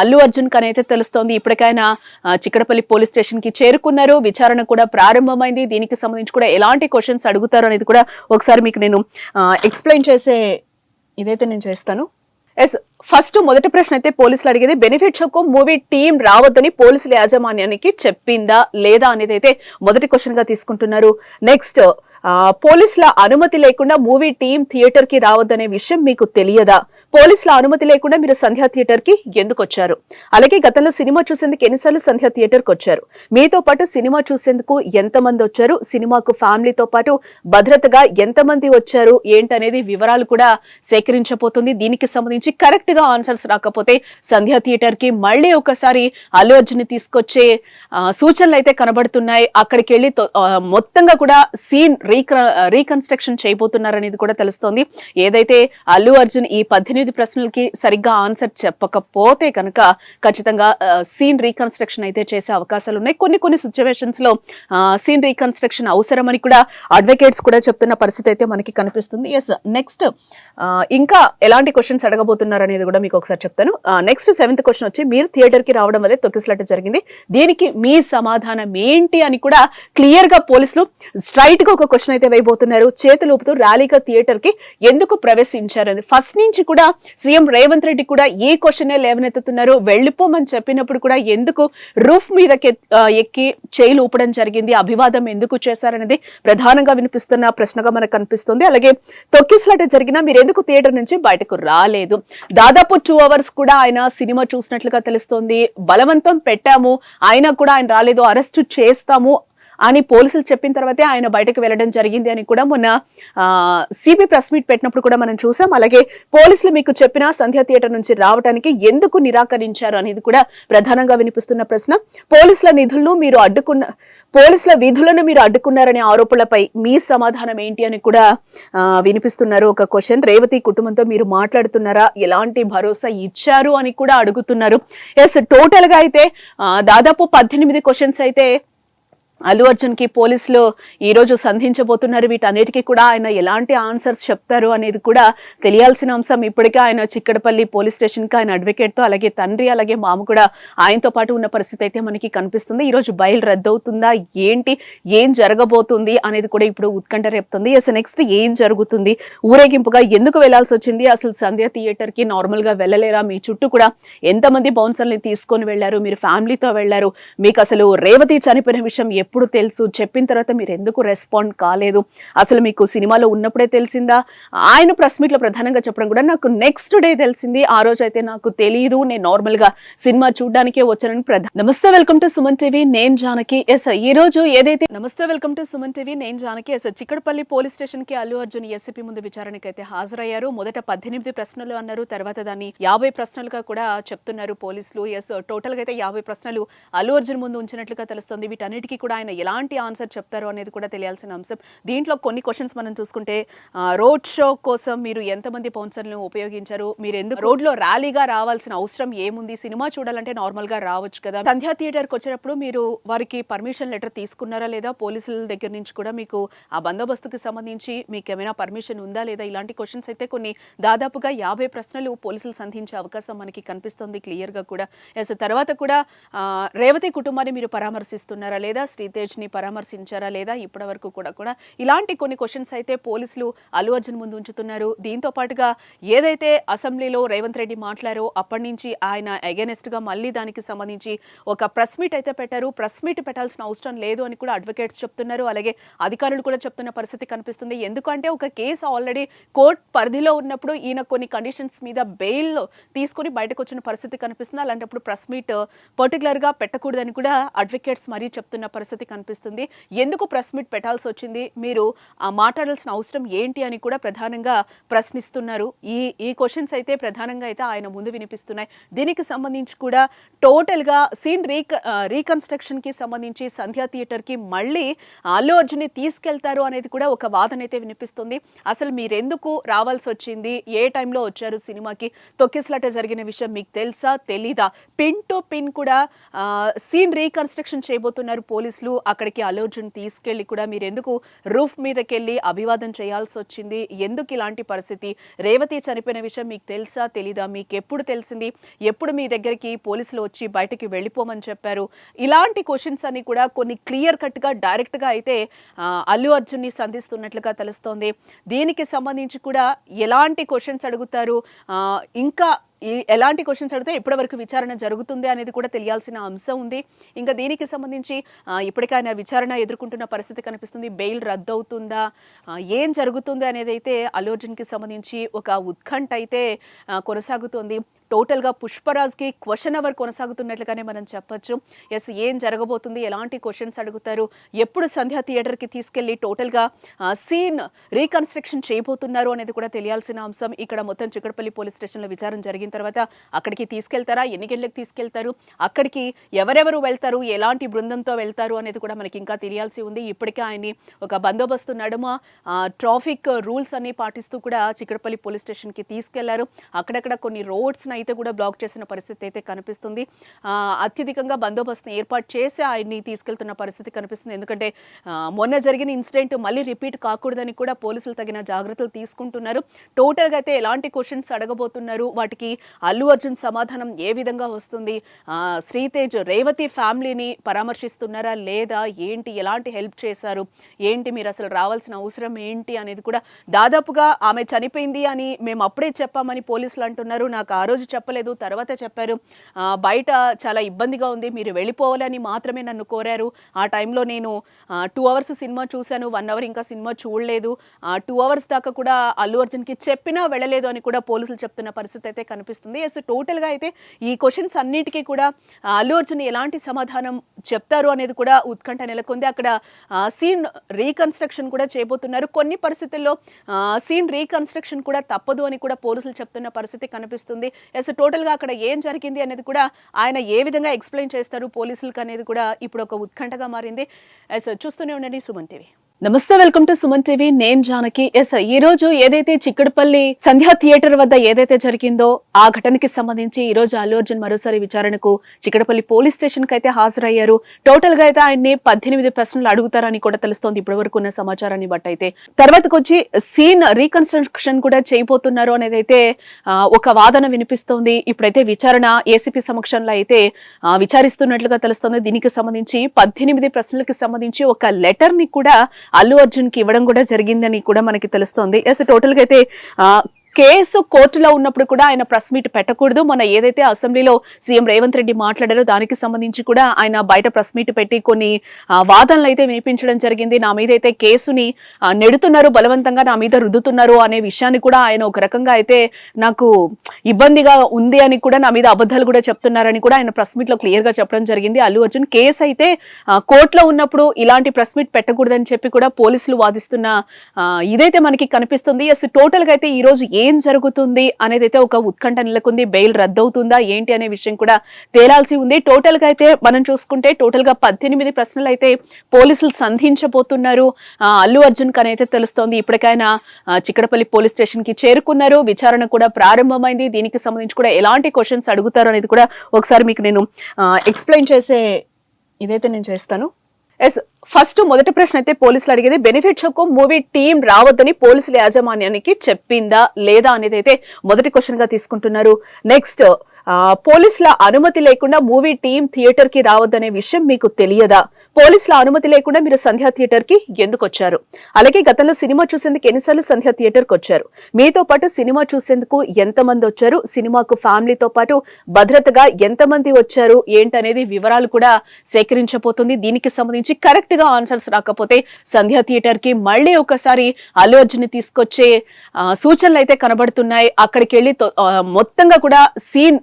అల్లు అర్జున్ కని అయితే తెలుస్తోంది ఇప్పటికైనా చిక్కడపల్లి పోలీస్ స్టేషన్కి చేరుకున్నారు. విచారణ కూడా ప్రారంభమైంది. దీనికి సంబంధించి కూడా ఎలాంటి క్వశ్చన్స్ అడుగుతారు అనేది కూడా ఒకసారి మీకు నేను ఎక్స్ప్లెయిన్ చేసే ఇదైతే నేను చేస్తాను. ఎస్ ఫస్ట్ మొదటి ప్రశ్న అయితే పోలీసులు అడిగేది బెనిఫిట్ షోకు మూవీ టీం రావద్దని పోలీసుల యాజమాన్యానికి చెప్పిందా లేదా అనేది అయితే మొదటి క్వశ్చన్గా తీసుకుంటున్నారు. నెక్స్ట్ పోలీసుల అనుమతి లేకుండా మూవీ టీం థియేటర్కి రావద్దనే విషయం మీకు తెలియదా? పోలీసుల అనుమతి లేకుండా మీరు సంధ్యా థియేటర్కి ఎందుకు వచ్చారు అలాగే గతంలో సినిమా చూసేందుకు ఎన్నిసార్లు సంధ్యా థియేటర్కి వచ్చారు? మీతో పాటు సినిమా చూసేందుకు ఎంతమంది వచ్చారు? సినిమాకు ఫ్యామిలీతో పాటు భద్రతగా ఎంతమంది వచ్చారు? ఏంటనేది వివరాలు కూడా సేకరించబోతుంది. దీనికి సంబంధించి కరెక్ట్గా ఆన్సర్స్ రాకపోతే సంధ్యా థియేటర్కి మళ్ళీ ఒకసారి అల్లు అర్జున్ని తీసుకొచ్చే సూచనలు అయితే కనబడుతున్నాయి. అక్కడికి వెళ్ళి మొత్తంగా కూడా సీన్ రీకన్స్ట్రక్షన్ చేయబోతున్నారనేది కూడా తెలుస్తోంది. ఏదైతే అల్లు అర్జున్ ఈ పద్దెనిమిది ప్రశ్నలకి సరిగ్గా ఆన్సర్ చెప్పకపోతే కనుక ఖచ్చితంగా సీన్ రీకన్స్ట్రక్షన్ అయితే చేసే అవకాశాలు ఉన్నాయి. కొన్ని కొన్ని సిచ్యువేషన్స్లో సీన్ రీకన్స్ట్రక్షన్ అవసరమని కూడా అడ్వకేట్స్ కూడా చెప్తున్న పరిస్థితి అయితే మనకి కనిపిస్తుంది. ఎస్ నెక్స్ట్ ఇంకా ఎలాంటి క్వశ్చన్స్ అడగబోతున్నారు అనేది కూడా మీకు ఒకసారి చెప్తాను. నెక్స్ట్ సెవెంత్ క్వశ్చన్ వచ్చి మీరు థియేటర్కి రావడం వల్లే తొక్కిసలాట జరిగింది. దీనికి మీ సమాధానం ఏంటి అని కూడా క్లియర్గా పోలీసులు స్ట్రైట్గా ఒక క్వశ్చన్ అయితే వేయబోతున్నారు. చేతులు ఊపుతూ ర్యాలీగా థియేటర్కి ఎందుకు ప్రవేశించారని. ఫస్ట్ నుంచి కూడా సీఎం రేవంత్ రెడ్డి కూడా ఈ క్వశ్చనే లేవనెత్తుతున్నారు. వెళ్ళిపోమని చెప్పినప్పుడు కూడా ఎందుకు రూఫ్ మీద ఎక్కి చేయిలు ఊపడం జరిగింది? అభివాదం ఎందుకు చేశారనేది ప్రధానంగా వినిపిస్తున్న ప్రశ్నగా మనకు కనిపిస్తుంది. అలాగే తొక్కిసలాట జరిగినా మీరు ఎందుకు థియేటర్ నుంచి బయటకు రాలేదు? దాదాపు టూ అవర్స్ కూడా ఆయన సినిమా చూసినట్లుగా తెలుస్తోంది. బలవంతం పెట్టాము. అయినా కూడా ఆయన రాలేదు. అరెస్ట్ చేస్తాము. అని పోలీసులు చెప్పిన తర్వాతే ఆయన బయటకు వెళ్ళడం జరిగింది అని కూడా మొన్న సిబి ప్రెస్ మీట్ పెట్టినప్పుడు కూడా మనం చూసాం. అలాగే పోలీసులు మీకు చెప్పిన సంధ్యా థియేటర్ నుంచి రావడానికి ఎందుకు నిరాకరించారు అనేది కూడా ప్రధానంగా వినిపిస్తున్న ప్రశ్న. పోలీసుల నిధులను మీరు అడ్డుకున్న పోలీసుల విధులను మీరు అడ్డుకున్నారనే ఆరోపణలపై మీ సమాధానం ఏంటి అని కూడా వినిపిస్తున్నారు ఒక క్వశ్చన్. రేవతి కుటుంబంతో మీరు మాట్లాడుతున్నారా? ఎలాంటి భరోసా ఇచ్చారు అని కూడా అడుగుతున్నారు. ఎస్ టోటల్గా అయితే దాదాపు పద్దెనిమిది క్వశ్చన్స్ అయితే అల్లు అర్జున్కి పోలీసులు ఈరోజు సంధించబోతున్నారు. వీటన్నిటికీ కూడా ఆయన ఎలాంటి ఆన్సర్స్ చెప్తారు అనేది కూడా తెలియాల్సిన అంశం. ఇప్పటికే ఆయన చిక్కడపల్లి పోలీస్ స్టేషన్కి ఆయన అడ్వకేట్తో అలాగే తండ్రి అలాగే మామ కూడా ఆయనతో పాటు ఉన్న పరిస్థితి అయితే మనకి కనిపిస్తుంది. ఈరోజు బయలు రద్దవుతుందా? ఏంటి? ఏం జరగబోతుంది? అనేది కూడా ఇప్పుడు ఉత్కంఠ రేపుతుంది. అసలు నెక్స్ట్ ఏం జరుగుతుంది? ఊరేగింపుగా ఎందుకు వెళ్ళాల్సి వచ్చింది? అసలు సంధ్య థియేటర్కి నార్మల్గా వెళ్ళలేరా? మీ చుట్టూ కూడా ఎంతమంది బౌన్సర్ని తీసుకొని వెళ్ళారు మీరు ఫ్యామిలీతో వెళ్ళారు మీకు అసలు రేవతి చనిపోయిన విషయం ఎప్పుడు తెలుసు? చెప్పిన తర్వాత మీరు ఎందుకు రెస్పాండ్ కాలేదు? అసలు మీకు సినిమాలో ఉన్నప్పుడే తెలిసిందా? ఆయన ప్రెస్ మీట్లో ప్రధానంగా చెప్పడం కూడా నాకు నెక్స్ట్ డే తెలిసింది. ఆ రోజు అయితే నాకు తెలియదు నేను నార్మల్గా సినిమా చూడడానికే వచ్చానని ప్రధాన నమస్తే వెల్కమ్ టు సుమన్ టీవీ. నేను జానకి. ఎస్ ఈ రోజు ఏదైతే నమస్తే వెల్కమ్ టు సుమన్ టీవీ. నేను జానకి. ఎస్ చిక్కడపల్లి పోలీస్ స్టేషన్కి అల్లు అర్జున్ ఎస్సీపీ ముందు విచారణకి అయితే హాజరయ్యారు. మొదట పద్దెనిమిది ప్రశ్నలు అన్నారు. తర్వాత దాన్ని యాభై ప్రశ్నలుగా కూడా చెప్తున్నారు పోలీసులు. ఎస్ టోటల్గా అయితే యాభై ప్రశ్నలు అల్లు అర్జున్ ముందు ఉంచినట్లుగా తెలుస్తుంది. వీటన్నిటికీ కూడా ఆయన ఎలాంటి ఆన్సర్ చెప్తారు అనేది కూడా తెలియాల్సిన అంశం. దీంట్లో కొన్ని క్వశ్చన్స్ మనం చూసుకుంటే రోడ్ షో కోసం మీరు ఎంతమంది పౌన్సర్లను ఉపయోగించారు? మీరు ఎందుకు రోడ్లో ర్యాలీగా రావాల్సిన అవసరం ఏముంది? సినిమా చూడాలంటే నార్మల్గా రావచ్చు కదా. సంధ్యా థియేటర్ వచ్చినప్పుడు వచ్చేటప్పుడు మీరు వారికి పర్మిషన్ లెటర్ తీసుకున్నారా లేదా? పోలీసుల దగ్గర నుంచి కూడా మీకు ఆ బందోబస్తుకి సంబంధించి మీకు ఏమైనా పర్మిషన్ ఉందా లేదా? ఇలాంటి క్వశ్చన్స్ అయితే కొన్ని దాదాపుగా యాభై ప్రశ్నలు పోలీసులు సంధించే అవకాశం మనకి కనిపిస్తుంది క్లియర్గా కూడా. ఎస్ తర్వాత కూడా రేవతి కుటుంబాన్ని మీరు పరామర్శిస్తున్నారా లేదా? శ్రీ ని పరామర్శించారా లేదా ఇప్పటి వరకు కూడా కూడా? ఇలాంటి కొన్ని క్వశ్చన్స్ అయితే పోలీసులు అల్లు అర్జున్ ముందు ఉంచుతున్నారు. దీంతో పాటుగా ఏదైతే అసెంబ్లీలో రేవంత్ రెడ్డి మాట్లాడారో అప్పటి నుంచి ఆయన అగెనెస్ట్గా మళ్ళీ దానికి సంబంధించి ఒక ప్రెస్ మీట్ అయితే పెట్టారు. ప్రెస్ మీట్ పెట్టాల్సిన అవసరం లేదు అని కూడా అడ్వకేట్స్ చెప్తున్నారు. అలాగే అధికారులు కూడా చెప్తున్న పరిస్థితి కనిపిస్తుంది. ఎందుకంటే ఒక కేసు ఆల్రెడీ కోర్ట్ పరిధిలో ఉన్నప్పుడు ఈయన కొన్ని కండిషన్స్ మీద బెయిల్ తీసుకొని బయటకు వచ్చిన పరిస్థితి కనిపిస్తుంది. అలాంటప్పుడు ప్రెస్ మీట్ పర్టికులర్గా పెట్టకూడదని కూడా అడ్వకేట్స్ మరీ చెప్తున్న పరిస్థితి కనిపిస్తుంది. ఎందుకు ప్రెస్ మీట్ పెట్టాల్సి వచ్చింది? మీరు మాట్లాడాల్సిన అవసరం ఏంటి అని కూడా ప్రధానంగా ప్రశ్నిస్తున్నారు. ఈ ఈ క్వశ్చన్స్ అయితే ప్రధానంగా అయితే ఆయన ముందు వినిపిస్తున్నాయి. దీనికి సంబంధించి కూడా టోటల్గా సీన్ రీక రీకన్స్ట్రక్షన్కి సంబంధించి సంధ్యా థియేటర్కి మళ్ళీ అల్లు అర్జున్ తీసుకెళ్తారు అనేది కూడా ఒక వాదన అయితే వినిపిస్తుంది. అసలు మీరెందుకు రావాల్సి వచ్చింది? ఏ టైంలో వచ్చారు సినిమాకి? తొక్కిసలాట జరిగిన విషయం మీకు తెలుసా? తెలీదా? పిన్ టు పిన్ కూడా సీన్ రీకన్స్ట్రక్షన్ చేయబోతున్నారు పోలీసులు. అక్కడికి అల్లు అర్జున్ తీసుకెళ్ళి కూడా మీరు ఎందుకు రూఫ్ మీదకెళ్ళి అభివాదం చేయాల్సి వచ్చింది ఎందుకు ఇలాంటి పరిస్థితి? రేవతి చనిపోయిన విషయం మీకు తెలుసా? తెలీదా? మీకు ఎప్పుడు తెలిసింది? ఎప్పుడు మీ దగ్గరికి పోలీసులు వచ్చి బయటకి వెళ్ళిపోమని చెప్పారు? ఇలాంటి క్వశ్చన్స్ అన్ని కూడా కొన్ని క్లియర్ కట్గా డైరెక్ట్గా అయితే అల్లు అర్జున్ని సంధిస్తున్నట్లుగా తెలుస్తోంది. దీనికి సంబంధించి కూడా ఎలాంటి క్వశ్చన్స్ అడుగుతారు? ఇంకా ఎలాంటి క్వశ్చన్స్ అడిగితే ఇప్పటి వరకు విచారణ జరుగుతుంది అనేది కూడా తెలియాల్సిన అంశం ఉంది. ఇంకా దీనికి సంబంధించి ఇప్పటికైనా ఇప్పటికే ఆయన విచారణ ఎదుర్కొంటున్న పరిస్థితి కనిపిస్తుంది. బెయిల్ రద్దు అవుతుందా ఏం జరుగుతుంది అనేది అయితే అల్లు అర్జున్కి సంబంధించి ఒక ఉత్కంఠ అయితే కొనసాగుతుంది కొనసాగుతోంది. టోటల్గా పుష్పరాజ్కి క్వశ్చన్ అవర్ కొనసాగుతున్నట్లుగానే మనం చెప్పొచ్చు. ఎస్ ఏం జరగబోతుంది? ఎలాంటి క్వశ్చన్స్ అడుగుతారు? ఎప్పుడు సంధ్యా థియేటర్కి తీసుకెళ్ళి టోటల్గా సీన్ రీకన్స్ట్రక్షన్ చేయబోతున్నారు అనేది కూడా తెలియాల్సిన అంశం. ఇక్కడ మొత్తం చిక్కడపల్లి పోలీస్ స్టేషన్లో విచారణ జరిగిన తర్వాత అక్కడికి తీసుకెళ్తారా? ఎన్ని గంటలకు తీసుకెళ్తారు? అక్కడికి ఎవరెవరు వెళ్తారు? ఎలాంటి బృందంతో వెళ్తారు అనేది కూడా మనకి ఇంకా తెలియాల్సి ఉంది. ఇప్పటికే ఆయన్ని ఒక బందోబస్తు నడుమ ఆ, ట్రాఫిక్ రూల్స్ అన్ని పాటిస్తూ కూడా చిక్కడపల్లి పోలీస్ స్టేషన్కి తీసుకెళ్ళారు. అక్కడక్కడ కొన్ని రోడ్స్ని అయితే కూడా బ్లాక్ చేసిన పరిస్థితి అయితే కనిపిస్తుంది. అత్యధికంగా బందోబస్తుని ఏర్పాటు చేసి ఆయన్ని తీసుకెళ్తున్న పరిస్థితి కనిపిస్తుంది. ఎందుకంటే మొన్న జరిగిన ఇన్సిడెంట్ మళ్ళీ రిపీట్ కాకూడదని కూడా పోలీసులు తగిన జాగ్రత్తలు తీసుకుంటున్నారు. టోటల్గా అయితే ఎలాంటి క్వశ్చన్స్ అడగబోతున్నారు? వాటికి అల్లు అర్జున్ సమాధానం ఏ విధంగా వస్తుంది? శ్రీతేజ్ రేవతి ఫ్యామిలీని పరామర్శిస్తున్నారా? లేదా ఏంటి? ఎలాంటి హెల్ప్ చేశారు? ఏంటి? మీరు అసలు రావాల్సిన అవసరం ఏంటి? అనేది కూడా దాదాపుగా ఆమె చనిపోయింది అని మేము అప్పుడే చెప్పామని పోలీసులు అంటున్నారు. నాకు ఆ రోజు చెప్పలేదు తర్వాత చెప్పారు. బయట చాలా ఇబ్బందిగా ఉంది మీరు వెళ్ళిపోవాలని మాత్రమే నన్ను కోరారు. ఆ టైంలో నేను టూ అవర్స్ సినిమా చూశాను వన్ అవర్ ఇంకా సినిమా చూడలేదు. టూ అవర్స్ దాకా కూడా అల్లు అర్జున్కి చెప్పినా వెళ్ళలేదు అని కూడా పోలీసులు చెప్తున్న పరిస్థితి అయితే కనిపిస్తుంది. ఎస్ టోటల్గా అయితే ఈ క్వశ్చన్స్ అన్నిటికీ కూడా అల్లు అర్జున్ ఎలాంటి సమాధానం చెప్తారు అనేది కూడా ఉత్కంఠ నెలకొంది. అక్కడ సీన్ రీకన్స్ట్రక్షన్ కూడా చేయబోతున్నారు. కొన్ని పరిస్థితుల్లో సీన్ రీకన్స్ట్రక్షన్ కూడా తప్పదు అని కూడా పోలీసులు చెప్తున్న పరిస్థితి కనిపిస్తుంది. ఎస్ టోటల్గా అక్కడ ఏం జరిగింది అనేది కూడా ఆయన ఏ విధంగా ఎక్స్ప్లెయిన్ చేస్తారు పోలీసులకు అనేది కూడా ఇప్పుడు ఒక ఉత్కంఠగా మారింది. ఎస్ చూస్తూనే ఉండండి సుమన్ టీవీ. నమస్తే వెల్కమ్ టు సుమన్ టీవీ. నేను జానకి. ఎస్ ఈ రోజు ఏదైతే చిక్కడపల్లి సంధ్యా థియేటర్ వద్ద ఏదైతే జరిగిందో ఆ ఘటనకి సంబంధించి ఈ రోజు అల్లు అర్జున్ మరోసారి విచారణకు చిక్కడపల్లి పోలీస్ స్టేషన్కి అయితే హాజరయ్యారు. టోటల్గా అయితే ఆయన్ని పద్దెనిమిది ప్రశ్నలు అడుగుతారని కూడా తెలుస్తోంది. ఇప్పటి వరకు ఉన్న సమాచారాన్ని బట్టి అయితే. తర్వాతకు వచ్చి సీన్ రీకన్స్ట్రక్షన్ కూడా చేయబోతున్నారు అనేది అయితే ఒక వాదన వినిపిస్తోంది. ఇప్పుడైతే విచారణ ఏసీపీ సమక్షంలో అయితే విచారిస్తున్నట్లుగా తెలుస్తోంది. దీనికి సంబంధించి పద్దెనిమిది ప్రశ్నలకు సంబంధించి ఒక లెటర్ని కూడా అల్లు అర్జున్కి ఇవ్వడం కూడా జరిగిందని కూడా మనకి తెలుస్తోంది. ఎస్ టోటల్గా అయితే కేసు కోర్టులో ఉన్నప్పుడు కూడా ఆయన ప్రెస్ మీట్ పెట్టకూడదు. మన ఏదైతే అసెంబ్లీలో సీఎం రేవంత్ రెడ్డి మాట్లాడారో దానికి సంబంధించి కూడా ఆయన బయట ప్రెస్ మీట్ పెట్టి కొన్ని వాదనలు అయితే వినిపించడం జరిగింది. నా మీద అయితే కేసుని నెడుతున్నారు బలవంతంగా నా మీద రుద్దుతున్నారు అనే విషయాన్ని కూడా ఆయన ఒక రకంగా అయితే నాకు ఇబ్బందిగా ఉంది అని కూడా నా మీద అబద్ధాలు కూడా చెప్తున్నారని కూడా ఆయన ప్రెస్ మీట్లో క్లియర్గా చెప్పడం జరిగింది. అల్లు అర్జున్ కేసు అయితే కోర్టులో ఉన్నప్పుడు ఇలాంటి ప్రెస్ మీట్ పెట్టకూడదని చెప్పి కూడా పోలీసులు వాదిస్తున్న ఇదైతే మనకి కనిపిస్తుంది. ఎస్ టోటల్గా అయితే ఈ రోజు జరుగుతుంది అనేది అయితే ఒక ఉత్కంఠ నెలకొంది బెయిల్ రద్దవుతుందా ఏంటి అనే విషయం కూడా తేలాల్సి ఉంది. టోటల్గా అయితే మనం చూసుకుంటే టోటల్గా పద్దెనిమిది ప్రశ్నలు అయితే పోలీసులు సంధించబోతున్నారు. అల్లు అర్జున్ కని అయితే తెలుస్తోంది ఇప్పటికైనా చిక్కడపల్లి పోలీస్ స్టేషన్కి చేరుకున్నారు. విచారణ కూడా ప్రారంభమైంది. దీనికి సంబంధించి కూడా ఎలాంటి క్వశ్చన్స్ అడుగుతారు అనేది కూడా ఒకసారి మీకు నేను ఎక్స్ప్లెయిన్ చేసే ఇదైతే నేను చేస్తాను. ఎస్ ఫస్ట్ మొదటి ప్రశ్న అయితే పోలీసులు అడిగేది బెనిఫిట్ షోకు మూవీ టీం రావద్దని పోలీసుల యాజమాన్యానికి చెప్పిందా లేదా? అనేది అయితే మొదటి క్వశ్చన్గా తీసుకుంటున్నారు. నెక్స్ట్ పోలీసుల అనుమతి లేకుండా మూవీ టీం థియేటర్కి రావద్దనే విషయం మీకు తెలియదా? పోలీసుల అనుమతి లేకుండా మీరు సంధ్యా థియేటర్కి ఎందుకు వచ్చారు? అలాగే గతంలో సినిమా చూసేందుకు ఎన్నిసార్లు సంధ్యా థియేటర్కి వచ్చారు? మీతో పాటు సినిమా చూసేందుకు ఎంతమంది వచ్చారు? సినిమాకు ఫ్యామిలీతో పాటు భద్రతగా ఎంతమంది వచ్చారు? ఏంటనేది వివరాలు కూడా సేకరించబోతుంది. దీనికి సంబంధించి కరెక్ట్గా ఆన్సర్స్ రాకపోతే సంధ్యా థియేటర్కి మళ్ళీ ఒకసారి అల్లు అర్జున్ తీసుకొచ్చే సూచనలు అయితే కనబడుతున్నాయి. అక్కడికి వెళ్ళి మొత్తంగా కూడా సీన్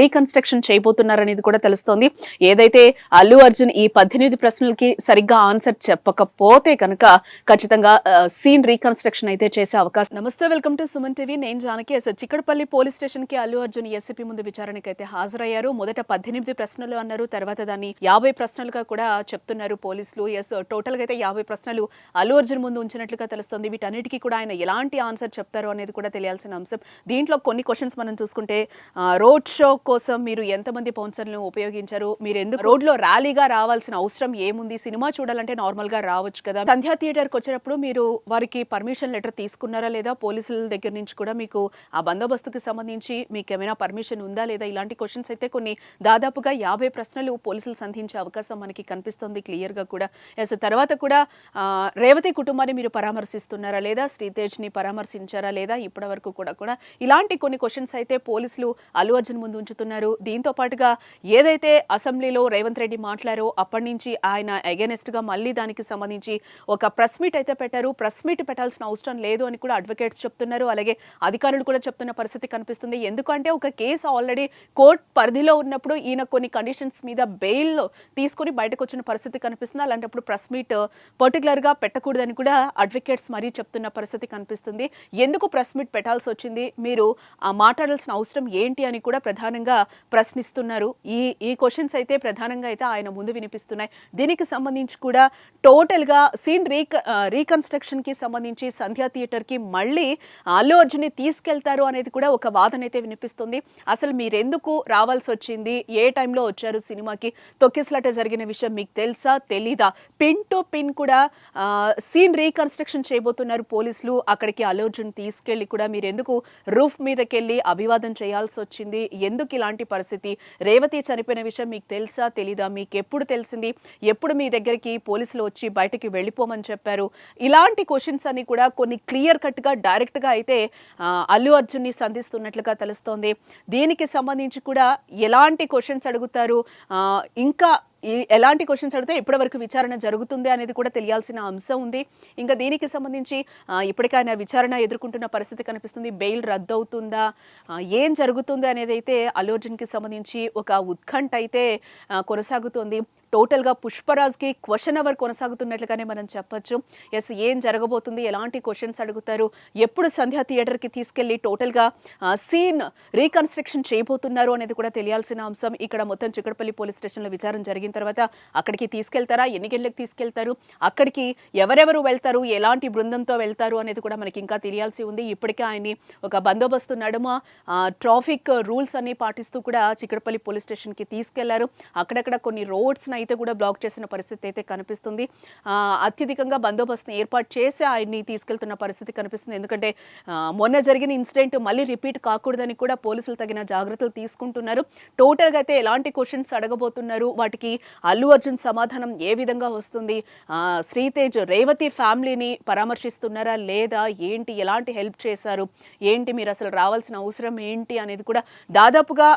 రీకన్స్ట్రక్షన్ చేయబోతున్నారనేది కూడా తెలుస్తోంది. ఏదైతే అల్లు అర్జున్ ఈ పద్దెనిమిది ప్రశ్నలకి సరిగ్గా ఆన్సర్ చెప్పకపోతే కనుక ఖచ్చితంగా సీన్ రీకన్స్ట్రక్షన్ అయితే చేసే అవకాశం. నమస్తే వెల్కమ్ టు సుమన్ టీవీ. నేను జానకి ఎస్. చిక్కడపల్లి పోలీస్ స్టేషన్కి అల్లు అర్జున్ ఎస్సీపీ ముందు విచారణకి అయితే హాజరయ్యారు. మొదట పద్దెనిమిది ప్రశ్నలు అన్నారు తర్వాత దాన్ని యాభై ప్రశ్నలుగా కూడా చెప్తున్నారు పోలీసులు. ఎస్ టోటల్గా అయితే యాభై ప్రశ్నలు అల్లు అర్జున్ ముందు ఉంచినట్లుగా తెలుస్తుంది. వీటన్నిటికీ కూడా ఆయన ఎలాంటి ఆన్సర్ చెప్తారు అనేది కూడా తెలియాల్సిన అంశం. దీంట్లో కొన్ని క్వశ్చన్స్ మనం చూసుకుంటే రోడ్ షో కోసం మీరు ఎంతమంది స్పాన్సర్లను ఉపయోగించారు? మీరు ఎందుకు రోడ్లో ర్యాలీగా రావాల్సిన అవసరం ఏముంది? సినిమా చూడాలంటే నార్మల్గా రావచ్చు కదా. సంధ్యా థియేటర్కి వచ్చేటప్పుడు మీరు వారికి పర్మిషన్ లెటర్ తీసుకున్నారా లేదా? పోలీసుల దగ్గర నుంచి కూడా మీకు ఆ బందోబస్తుకి సంబంధించి మీకు ఏమైనా పర్మిషన్ ఉందా లేదా? ఇలాంటి క్వశ్చన్స్ అయితే కొన్ని దాదాపుగా యాభై ప్రశ్నలు పోలీసులు సంధించే అవకాశం మనకి కనిపిస్తుంది క్లియర్గా కూడా. ఎస్ తర్వాత కూడా రేవతి కుటుంబాన్ని మీరు పరామర్శిస్తున్నారా లేదా? శ్రీతేజ్ని పరామర్శించారా లేదా? ఇప్పటి వరకు కూడా కూడా ఇలాంటి కొన్ని క్వశ్చన్స్ అయితే పోలీసులు అల్లు అర్జున్ ముందు ఉంచుతున్నారు. దీంతో పాటుగా ఏదైతే అసెంబ్లీలో రేవంత్ రెడ్డి మాట్లాడారో అప్పటి నుంచి ఆయన అగెనెస్ట్గా మళ్ళీ దానికి సంబంధించి ఒక ప్రెస్ మీట్ అయితే పెట్టారు. ప్రెస్ మీట్ పెట్టాల్సిన అవసరం లేదు అని కూడా అడ్వకేట్స్ చెప్తున్నారు. అలాగే అధికారులు కూడా చెప్తున్న పరిస్థితి కనిపిస్తుంది. ఎందుకంటే ఒక కేసు ఆల్రెడీ కోర్ట్ పరిధిలో ఉన్నప్పుడు ఈయన కొన్ని కండిషన్స్ మీద బెయిల్ తీసుకొని బయటకు వచ్చిన పరిస్థితి కనిపిస్తుంది. అలాంటప్పుడు ప్రెస్ మీట్ పర్టికులర్గా పెట్టకూడదని కూడా అడ్వకేట్స్ మరీ చెప్తున్న పరిస్థితి కనిపిస్తుంది. ఎందుకు ప్రెస్ మీట్ పెట్టాల్సి వచ్చింది? మీరు మాట్లాడాల్సిన అవసరం ఏంటి అని కూడా ప్రధానంగా ప్రశ్నిస్తున్నారు. ఈ ఈ క్వశ్చన్స్ అయితే ప్రధానంగా అయితే ఆయన ముందు వినిపిస్తున్నాయి. దీనికి సంబంధించి కూడా టోటల్గా సీన్ రీక రీకన్స్ట్రక్షన్కి సంబంధించి సంధ్యా థియేటర్కి మళ్ళీ అల్లు అర్జున్ తీసుకెళ్తారు అనేది కూడా ఒక వాదన అయితే వినిపిస్తుంది. అసలు మీరెందుకు రావాల్సి వచ్చింది? ఏ టైంలో వచ్చారు సినిమాకి? తొక్కిసలాట జరిగిన విషయం మీకు తెలుసా? తెలీదా? పిన్ టు పిన్ కూడా సీన్ రీకన్స్ట్రక్షన్ చేయబోతున్నారు పోలీసులు. అక్కడికి అల్లు అర్జున్ తీసుకెళ్ళి కూడా మీరు ఎందుకు రూఫ్ మీదకెళ్ళి అభివాదం చేయాల్సి వచ్చింది? ఎందుకు ఇలాంటి పరిస్థితి? రేవతి చనిపోయిన విషయం మీకు తెలుసా? తెలీదా? మీకు ఎప్పుడు తెలిసింది? ఎప్పుడు మీ దగ్గరికి పోలీసులు వచ్చి బయటకి వెళ్ళిపోమని చెప్పారు? ఇలాంటి క్వశ్చన్స్ అన్ని కూడా కొన్ని క్లియర్ కట్గా డైరెక్ట్గా అయితే అల్లు అర్జున్ని సంధిస్తున్నట్లుగా తెలుస్తోంది. దీనికి సంబంధించి కూడా ఎలాంటి క్వశ్చన్స్ అడుగుతారు? ఇంకా ఎలాంటి క్వశ్చన్స్ అడిగితే ఇప్పటి వరకు విచారణ జరుగుతుంది అనేది కూడా తెలియాల్సిన అంశం ఉంది. ఇంకా దీనికి సంబంధించి ఇప్పటికైనా ఇప్పటికే ఆయన విచారణ ఎదుర్కొంటున్న పరిస్థితి కనిపిస్తుంది. బెయిల్ రద్దు అవుతుందా ఏం జరుగుతుంది అనేది అయితే అల్లు అర్జున్కి సంబంధించి ఒక ఉత్కంఠ అయితే కొనసాగుతుంది కొనసాగుతోంది. టోటల్గా పుష్పరాజ్కి క్వశ్చన్ అవర్ కొనసాగుతున్నట్లుగానే మనం చెప్పొచ్చు. ఎస్ ఏం జరగబోతుంది? ఎలాంటి క్వశ్చన్స్ అడుగుతారు? ఎప్పుడు సంధ్యా థియేటర్కి తీసుకెళ్ళి టోటల్గా సీన్ రీకన్స్ట్రక్షన్ చేయబోతున్నారు అనేది కూడా తెలియాల్సిన అంశం. ఇక్కడ మొత్తం చిక్కడపల్లి పోలీస్ స్టేషన్లో విచారణ జరిగిన తర్వాత అక్కడికి తీసుకెళ్తారా? ఎన్ని గంటలకు తీసుకెళ్తారు? అక్కడికి ఎవరెవరు వెళ్తారు? ఎలాంటి బృందంతో వెళ్తారు అనేది కూడా మనకి ఇంకా తెలియాల్సి ఉంది. ఇప్పటికే ఆయన్ని ఒక బందోబస్తు నడుమ ఆ, ట్రాఫిక్ రూల్స్ అన్ని పాటిస్తూ కూడా చిక్కడపల్లి పోలీస్ స్టేషన్కి తీసుకెళ్ళారు. అక్కడక్కడ కొన్ని రోడ్స్ని అయితే కూడా బ్లాక్ చేసిన పరిస్థితి అయితే కనిపిస్తుంది. అత్యధికంగా బందోబస్తుని ఏర్పాటు చేసి ఆయన్ని తీసుకెళ్తున్న పరిస్థితి కనిపిస్తుంది. ఎందుకంటే మొన్న జరిగిన ఇన్సిడెంట్ మళ్ళీ రిపీట్ కాకూడదని కూడా పోలీసులు తగిన జాగ్రత్తలు తీసుకుంటున్నారు. టోటల్గా అయితే ఎలాంటి క్వశ్చన్స్ అడగబోతున్నారు? వాటికి అల్లు అర్జున్ సమాధానం ఏ విధంగా వస్తుంది? శ్రీతేజ్ రేవతి ఫ్యామిలీని పరామర్శిస్తున్నారా? లేదా ఏంటి? ఎలాంటి హెల్ప్ చేశారు? ఏంటి? మీరు అసలు రావాల్సిన అవసరం ఏంటి? అనేది కూడా దాదాపుగా